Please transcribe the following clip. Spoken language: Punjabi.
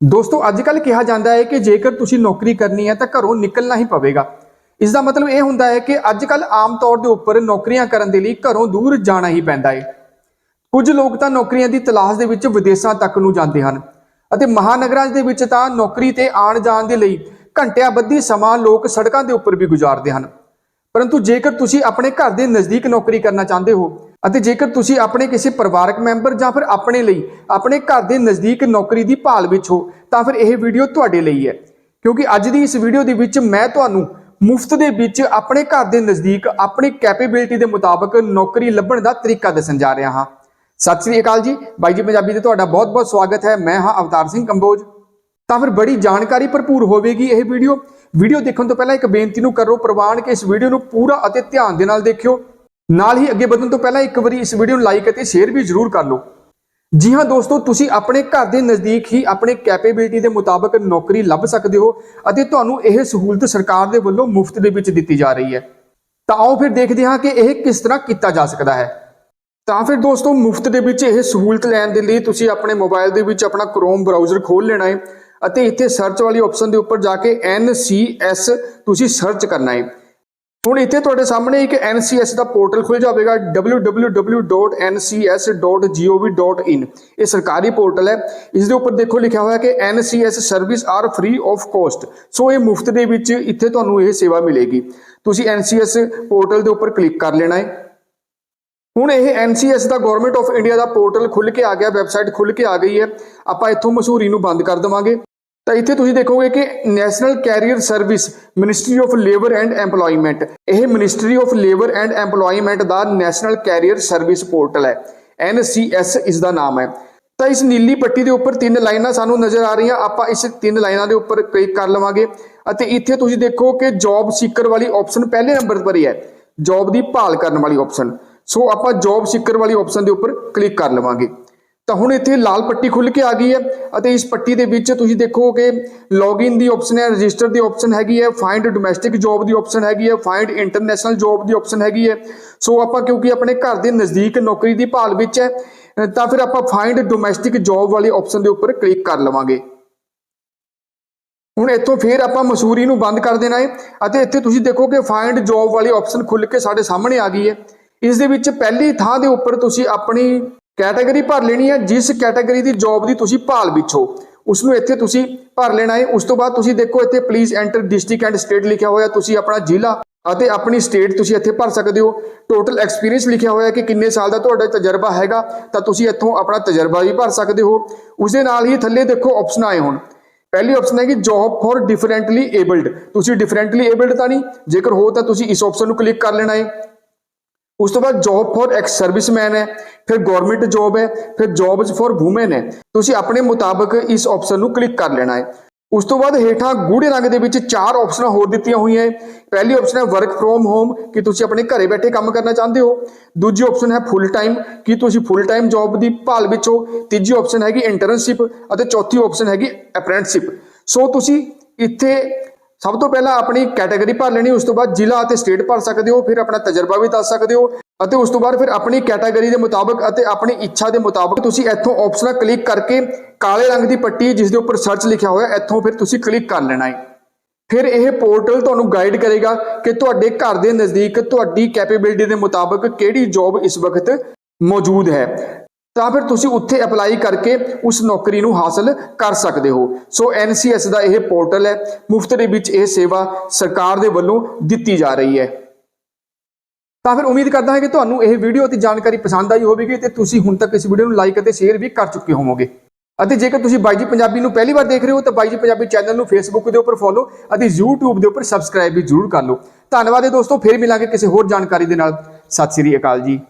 ਦੋਸਤੋ ਅੱਜ ਕੱਲ ਕਿਹਾ ਜਾਂਦਾ ਹੈ ਕਿ ਜੇਕਰ ਤੁਸੀਂ ਨੌਕਰੀ ਕਰਨੀ ਹੈ ਤਾਂ ਘਰੋਂ ਨਿਕਲਣਾ ਹੀ ਪਵੇਗਾ। ਇਸ ਦਾ ਮਤਲਬ ਇਹ ਹੁੰਦਾ ਹੈ ਕਿ ਅੱਜ ਕੱਲ ਆਮ ਤੌਰ ਦੇ ਉੱਪਰ ਨੌਕਰੀਆਂ ਕਰਨ ਦੇ ਲਈ ਘਰੋਂ ਦੂਰ ਜਾਣਾ ਹੀ ਪੈਂਦਾ ਹੈ। ਕੁਝ ਲੋਕ ਤਾਂ ਨੌਕਰੀਆਂ ਦੀ ਤਲਾਸ਼ ਦੇ ਵਿੱਚ ਵਿਦੇਸ਼ਾਂ ਤੱਕ ਨੂੰ ਜਾਂਦੇ ਹਨ ਅਤੇ ਮਹਾਨਗਰਾਂ ਦੇ ਵਿੱਚ ਤਾਂ ਨੌਕਰੀ ਤੇ ਆਉਣ ਜਾਣ ਦੇ ਲਈ ਘੰਟਿਆਂ ਬੱਧੀ ਸਮਾਂ ਲੋਕ ਸੜਕਾਂ ਦੇ ਉੱਪਰ ਵੀ ਗੁਜ਼ਾਰਦੇ ਹਨ। ਪਰੰਤੂ ਜੇਕਰ ਤੁਸੀਂ ਆਪਣੇ ਘਰ ਦੇ ਨਜ਼ਦੀਕ ਨੌਕਰੀ ਕਰਨਾ ਚਾਹੁੰਦੇ ਹੋ ਅਤੇ ਜੇਕਰ ਤੁਸੀਂ ਆਪਣੇ ਕਿਸੇ ਪਰਿਵਾਰਕ ਮੈਂਬਰ ਜਾਂ ਫਿਰ ਆਪਣੇ ਲਈ, ਆਪਣੇ ਘਰ ਦੇ ਨਜ਼ਦੀਕ ਨੌਕਰੀ ਦੀ ਭਾਲ ਵਿੱਚ ਹੋ, ਤਾਂ ਫਿਰ ਇਹ ਵੀਡੀਓ ਤੁਹਾਡੇ ਲਈ ਹੈ। ਕਿਉਂਕਿ ਅੱਜ ਦੀ ਇਸ ਵੀਡੀਓ ਦੇ ਵਿੱਚ ਮੈਂ ਤੁਹਾਨੂੰ ਮੁਫਤ ਦੇ ਵਿੱਚ ਆਪਣੇ ਘਰ ਦੇ ਨਜ਼ਦੀਕ ਆਪਣੀ ਕੈਪੇਬਿਲਿਟੀ ਦੇ ਮੁਤਾਬਕ ਨੌਕਰੀ ਲੱਭਣ ਦਾ ਤਰੀਕਾ ਦੱਸਣ ਜਾ ਰਿਹਾ ਹਾਂ। ਸਤਿ ਸ੍ਰੀ ਅਕਾਲ ਜੀ। ਬਾਈ ਜੀ, ਪੰਜਾਬੀ ਤੇ ਤੁਹਾਡਾ ਬਹੁਤ-ਬਹੁਤ ਸਵਾਗਤ ਹੈ। ਮੈਂ ਹਾਂ ਅਵਤਾਰ ਸਿੰਘ ਕੰਬੋਜ। ਤਾਂ ਫਿਰ ਬੜੀ ਜਾਣਕਾਰੀ ਭਰਪੂਰ ਹੋਵੇਗੀ ਇਹ ਵੀਡੀਓ। ਵੀਡੀਓ ਦੇਖਣ ਤੋਂ ਪਹਿਲਾਂ ਇੱਕ ਬੇਨਤੀ ਨੂੰ ਕਰੋ, ਪ੍ਰਵਾਨ ਕਿ ਇਸ ਵੀਡੀਓ ਨੂੰ ਪੂਰਾ ਅਤੇ ਧਿਆਨ ਦੇ ਨਾਲ ਦੇਖਿਓ। ਨਾਲ ਹੀ ਅੱਗੇ ਵਧਣ ਤੋਂ ਪਹਿਲਾਂ ਇੱਕ ਵਾਰੀ ਇਸ ਵੀਡੀਓ ਨੂੰ ਲਾਈਕ ਅਤੇ ਸ਼ੇਅਰ ਵੀ ਜ਼ਰੂਰ ਕਰ ਲਓ। ਜੀ ਹਾਂ ਦੋਸਤੋ, ਤੁਸੀਂ ਆਪਣੇ ਘਰ ਦੇ ਨਜ਼ਦੀਕ ਹੀ ਆਪਣੇ ਕੈਪੇਬਿਲਿਟੀ ਦੇ ਮੁਤਾਬਕ ਨੌਕਰੀ ਲੱਭ ਸਕਦੇ ਹੋ ਅਤੇ ਤੁਹਾਨੂੰ ਇਹ ਸਹੂਲਤ ਸਰਕਾਰ ਦੇ ਵੱਲੋਂ ਮੁਫਤ ਦੇ ਵਿੱਚ ਦਿੱਤੀ ਜਾ ਰਹੀ ਹੈ। ਤਾਂ ਆਓ ਫਿਰ ਦੇਖਦੇ ਹਾਂ ਕਿ ਇਹ ਕਿਸ ਤਰ੍ਹਾਂ ਕੀਤਾ ਜਾ ਸਕਦਾ ਹੈ। ਤਾਂ ਫਿਰ ਦੋਸਤੋ, ਮੁਫਤ ਦੇ ਵਿੱਚ ਇਹ ਸਹੂਲਤ ਲੈਣ ਦੇ ਲਈ ਤੁਸੀਂ ਆਪਣੇ ਮੋਬਾਈਲ ਦੇ ਵਿੱਚ ਆਪਣਾ Chrome ਬਰਾਊਜ਼ਰ ਖੋਲ ਲੈਣਾ ਹੈ ਅਤੇ ਇੱਥੇ ਸਰਚ ਵਾਲੀ ਆਪਸ਼ਨ ਦੇ ਉੱਪਰ ਜਾ ਕੇ NCS ਤੁਸੀਂ ਸਰਚ ਕਰਨਾ ਹੈ। ਹੁਣ ਇੱਥੇ ਤੁਹਾਡੇ ਸਾਹਮਣੇ ਇੱਕ NCS ਦਾ ਪੋਰਟਲ ਖੁੱਲ ਜਾਵੇਗਾ www.ncs.gov.in ਇਹ ਸਰਕਾਰੀ ਪੋਰਟਲ ਹੈ। ਇਸ ਦੇ ਉੱਪਰ ਦੇਖੋ ਲਿਖਿਆ ਹੋਇਆ ਕਿ NCS service are free of cost so ਇਹ ਮੁਫਤ ਦੇ ਵਿੱਚ ਇੱਥੇ ਤੁਹਾਨੂੰ ਇਹ ਸੇਵਾ ਮਿਲੇਗੀ। ਤੁਸੀਂ NCS ਪੋਰਟਲ ਦੇ ਉੱਪਰ ਕਲਿੱਕ ਕਰ ਲੈਣਾ ਹੈ। ਹੁਣ ਇਹ NCS ਦਾ ਗਵਰਨਮੈਂਟ ਆਫ ਇੰਡੀਆ ਦਾ ਪੋਰਟਲ ਖੁੱਲ ਕੇ ਆ ਗਿਆ, ਵੈਬਸਾਈਟ ਖੁੱਲ ਕੇ ਆ ਗਈ ਹੈ। ਆਪਾਂ ਇੱਥੋਂ ਮਸ਼ਹੂਰੀ ਨੂੰ ਬੰਦ ਕਰ ਦੇਵਾਂਗੇ। ਤਾਂ ਇੱਥੇ ਤੁਸੀਂ ਦੇਖੋਗੇ ਕਿ national career service ministry of labour and EMPLOYMENT, ਇਹ ministry of labour and EMPLOYMENT ਦਾ ਨੈਸ਼ਨਲ ਕੈਰੀਅਰ ਸਰਵਿਸ ਪੋਰਟਲ ਹੈ। NCS ਇਸ ਦਾ ਨਾਮ ਹੈ। ਤਾਂ ਇਸ ਨੀਲੀ ਪੱਟੀ ਦੇ ਉੱਪਰ ਤਿੰਨ ਲਾਈਨਾਂ ਸਾਨੂੰ ਨਜ਼ਰ ਆ ਰਹੀਆਂ। ਆਪਾਂ ਇਸ ਤਿੰਨ ਲਾਈਨਾਂ ਦੇ ਉੱਪਰ ਕਲਿੱਕ ਕਰ ਲਵਾਂਗੇ। ਅਤੇ ਇੱਥੇ ਤੁਸੀਂ ਦੇਖੋ ਕਿ ਜੌਬ ਸੀਕਰ ਵਾਲੀ ਆਪਸ਼ਨ ਪਹਿਲੇ ਨੰਬਰ ਪਰ ਹੀ ਹੈ। ਜੌਬ ਦੀ ਭਾਲ ਕਰਨ ਵਾਲੀ ਆਪਸ਼ਨ ਸੋ ਆਪਾਂ ਜੌਬ ਸੀਕਰ ਵਾਲੀ ਆਪਸ਼ਨ ਦੇ ਉੱਪਰ ਕਲਿੱਕ ਕਰ ਲਵਾਂਗੇ। ਤਾਂ ਹੁਣ ਇੱਥੇ ਲਾਲ ਪੱਟੀ ਖੁੱਲ ਕੇ ਆ ਗਈ ਹੈ ਅਤੇ ਇਸ ਪੱਟੀ ਦੇ ਵਿੱਚ ਤੁਸੀਂ ਦੇਖੋ ਕਿ ਲੌਗਇਨ ਦੀ ਆਪਸ਼ਨ ਹੈ ਰਜਿਸਟਰ ਦੀ ਆਪਸ਼ਨ ਹੈਗੀ ਹੈ ਫਾਈਂਡ ਡੋਮੈਸਟਿਕ ਜੌਬ ਦੀ ਆਪਸ਼ਨ ਹੈਗੀ ਹੈ ਫਾਈਂਡ ਇੰਟਰਨੈਸ਼ਨਲ ਜੌਬ ਦੀ ਆਪਸ਼ਨ ਹੈਗੀ ਹੈ। ਸੋ ਆਪਾਂ ਕਿਉਂਕਿ ਆਪਣੇ ਘਰ ਦੇ ਨਜ਼ਦੀਕ ਨੌਕਰੀ ਦੀ ਭਾਲ ਵਿੱਚ ਹੈ ਤਾਂ ਫਿਰ ਆਪਾਂ ਫਾਈਂਡ ਡੋਮੈਸਟਿਕ ਜੌਬ ਵਾਲੀ ਆਪਸ਼ਨ ਦੇ ਉੱਪਰ ਕਲਿੱਕ ਕਰ ਲਵਾਂਗੇ। ਹੁਣ ਇੱਥੋਂ ਫੇਰ ਆਪਾਂ ਮਸੂਰੀ ਨੂੰ ਬੰਦ ਕਰ ਦੇਣਾ ਹੈ ਅਤੇ ਇੱਥੇ ਤੁਸੀਂ ਦੇਖੋ ਕਿ ਫਾਈਂਡ ਜੌਬ ਵਾਲੀ ਆਪਸ਼ਨ ਖੁੱਲ ਕੇ ਸਾਡੇ ਸਾਹਮਣੇ ਆ ਗਈ ਹੈ। ਇਸ ਦੇ ਵਿੱਚ ਪਹਿਲੀ ਥਾਂ ਦੇ ਉੱਪਰ ਤੁਸੀਂ ਆਪਣੀ ਕੈਟਾਗਰੀ ਭਰ ਲੈਣੀ ਹੈ, ਜਿਸ ਕੈਟਾਗਰੀ ਦੀ ਜੌਬ ਦੀ ਤੁਸੀਂ ਭਾਲ ਵਿੱਚ। ਹੋ ਉਸ ਨੂੰ ਇੱਥੇ ਤੁਸੀਂ ਭਰ ਲੈਣਾ ਹੈ। ਉਸ ਤੋਂ ਬਾਅਦ ਤੁਸੀਂ ਦੇਖੋ, ਇੱਥੇ please enter district and state ਲਿਖਿਆ ਹੋਇਆ। ਤੁਸੀਂ ਆਪਣਾ ਜ਼ਿਲ੍ਹਾ ਅਤੇ ਆਪਣੀ ਸਟੇਟ ਤੁਸੀਂ ਇੱਥੇ ਭਰ ਸਕਦੇ ਹੋ। ਟੋਟਲ ਐਕਸਪੀਰੀਅੰਸ ਲਿਖਿਆ ਹੋਇਆ ਕਿ ਕਿੰਨੇ ਸਾਲ ਦਾ ਤੁਹਾਡਾ ਤਜਰਬਾ ਹੈਗਾ, ਤਾਂ ਤੁਸੀਂ ਇੱਥੋਂ ਆਪਣਾ ਤਜਰਬਾ ਵੀ ਭਰ ਸਕਦੇ ਹੋ। ਉਸ ਦੇ ਨਾਲ ਹੀ ਥੱਲੇ ਦੇਖੋ ਆਪਸ਼ਨ ਆਏ ਹੁਣ। ਪਹਿਲੀ ਆਪਸ਼ਨ ਹੈ ਕਿ ਜੌਬ ਫॉर ਡਿਫਰੈਂਟਲੀ ਏਬਲਡ ਤੁਸੀਂ ਡਿਫਰੈਂਟਲੀ ਏਬਲਡ ਤਾਂ ਨਹੀਂ, ਜੇਕਰ ਹੋ ਤਾਂ ਤੁਸੀਂ ਇਸ ਆਪਸ਼ਨ ਨੂੰ ਕਲਿੱਕ ਕਰ ਲੈਣਾ ਹੈ। ਉਸ ਤੋਂ ਬਾਅਦ ਜੌਬ ਫॉर ਐਕਸ ਸਰਵਿਸਮੈਨ ਹੈ, ਫਿਰ ਗਵਰਨਮੈਂਟ ਜੌਬ ਹੈ, ਫਿਰ ਜੌਬਸ ਫॉर ਔਮਨ ਹੈ। ਤੁਸੀਂ ਆਪਣੇ ਮੁਤਾਬਕ ਇਸ ਆਪਸ਼ਨ ਨੂੰ ਕਲਿੱਕ ਕਰ ਲੈਣਾ ਹੈ। ਉਸ ਤੋਂ ਬਾਅਦ ਹੇਠਾਂ ਗੂੜੇ ਰੰਗ ਦੇ ਵਿੱਚ ਚਾਰ ਆਪਸ਼ਨਾਂ ਹੋਰ ਦਿੱਤੀਆਂ ਹੋਈਆਂ ਹੈ। ਪਹਿਲੀ ਆਪਸ਼ਨ ਹੈ ਵਰਕ ਫਰੋਮ ਹੋਮ ਕਿ ਤੁਸੀਂ ਆਪਣੇ ਘਰੇ ਬੈਠੇ ਕੰਮ ਕਰਨਾ ਚਾਹੁੰਦੇ ਹੋ। ਦੂਜੀ ਆਪਸ਼ਨ ਹੈ ਫੁੱਲ ਟਾਈਮ ਕਿ ਤੁਸੀਂ ਫੁੱਲ ਟਾਈਮ ਜੌਬ ਦੀ ਭਾਲ ਵਿੱਚ ਹੋ। ਤੀਜੀ ਆਪਸ਼ਨ ਹੈਗੀ ਇੰਟਰਨਸ਼ਿਪ ਅਤੇ ਚੌਥੀ ਆਪਸ਼ਨ ਹੈਗੀ ਅਪ੍ਰੈਂਟਿਸਸ਼ਿਪ ਸੋ ਤੁਸੀਂ ਇੱਥੇ ਸਭ ਤੋਂ ਪਹਿਲਾਂ ਆਪਣੀ ਕੈਟਾਗਰੀ ਭਰ ਲੈਣੀ, ਉਸ ਤੋਂ ਬਾਅਦ ਜ਼ਿਲ੍ਹਾ ਅਤੇ ਸਟੇਟ ਭਰ ਸਕਦੇ ਹੋ, ਫਿਰ ਆਪਣਾ ਤਜਰਬਾ ਵੀ ਦੱਸ ਸਕਦੇ ਹੋ ਅਤੇ ਉਸ ਤੋਂ ਬਾਅਦ ਫਿਰ ਆਪਣੀ ਕੈਟਾਗਰੀ ਦੇ ਮੁਤਾਬਕ ਅਤੇ ਆਪਣੀ ਇੱਛਾ ਦੇ ਮੁਤਾਬਕ ਤੁਸੀਂ ਇੱਥੋਂ ਆਪਸ਼ਨਾਂ ਕਲਿੱਕ ਕਰਕੇ ਕਾਲੇ ਰੰਗ ਦੀ ਪੱਟੀ ਜਿਸ ਦੇ ਉੱਪਰ ਸਰਚ ਲਿਖਿਆ ਹੋਇਆ, ਇੱਥੋਂ ਫਿਰ ਤੁਸੀਂ ਕਲਿੱਕ ਕਰ ਲੈਣਾ ਹੈ। ਫਿਰ ਇਹ ਪੋਰਟਲ ਤੁਹਾਨੂੰ ਗਾਈਡ ਕਰੇਗਾ ਕਿ ਤੁਹਾਡੇ ਘਰ ਦੇ ਨਜ਼ਦੀਕ ਤੁਹਾਡੀ ਕੈਪੇਬਿਲਿਟੀ ਦੇ ਮੁਤਾਬਕ ਕਿਹੜੀ ਜੌਬ ਇਸ ਵਕਤ ਮੌਜੂਦ ਹੈ। ਤਾਂ ਫਿਰ ਤੁਸੀਂ ਉੱਥੇ ਅਪਲਾਈ ਕਰਕੇ ਉਸ ਨੌਕਰੀ ਨੂੰ ਹਾਸਲ ਕਰ ਸਕਦੇ ਹੋ। ਸੋ NCS ਦਾ ਇਹ ਪੋਰਟਲ ਹੈ। ਮੁਫਤ ਦੇ ਵਿੱਚ ਇਹ ਸੇਵਾ ਸਰਕਾਰ ਦੇ ਵੱਲੋਂ ਦਿੱਤੀ ਜਾ ਰਹੀ ਹੈ। ਤਾਂ ਫਿਰ ਉਮੀਦ ਕਰਦਾ ਹਾਂ ਕਿ ਤੁਹਾਨੂੰ ਇਹ ਵੀਡੀਓ ਅਤੇ ਜਾਣਕਾਰੀ ਪਸੰਦ ਆਈ ਹੋਵੇਗੀ ਤੇ ਤੁਸੀਂ ਹੁਣ ਤੱਕ ਇਸ ਵੀਡੀਓ ਨੂੰ ਲਾਈਕ ਅਤੇ ਸ਼ੇਅਰ ਵੀ ਕਰ ਚੁੱਕੇ ਹੋਵੋਗੇ। ਅਤੇ ਜੇਕਰ ਤੁਸੀਂ ਬਾਈਜੀ ਪੰਜਾਬੀ ਨੂੰ ਪਹਿਲੀ ਵਾਰ ਦੇਖ ਰਹੇ ਹੋ ਤਾਂ ਬਾਈਜੀ ਪੰਜਾਬੀ ਚੈਨਲ ਨੂੰ ਫੇਸਬੁੱਕ ਦੇ ਉੱਪਰ ਫੋਲੋ ਅਤੇ YouTube ਦੇ ਉੱਪਰ ਸਬਸਕ੍ਰਾਈਬ ਵੀ ਜ਼ਰੂਰ ਕਰ ਲਓ। ਧੰਨਵਾਦ ਹੈ ਦੋਸਤੋ, ਫਿਰ ਮਿਲਾਂਗੇ ਕਿਸੇ ਹੋਰ ਜਾਣਕਾਰੀ ਦੇ ਨਾਲ। ਸਤਿ ਸ੍ਰੀ ਅਕਾਲ ਜੀ।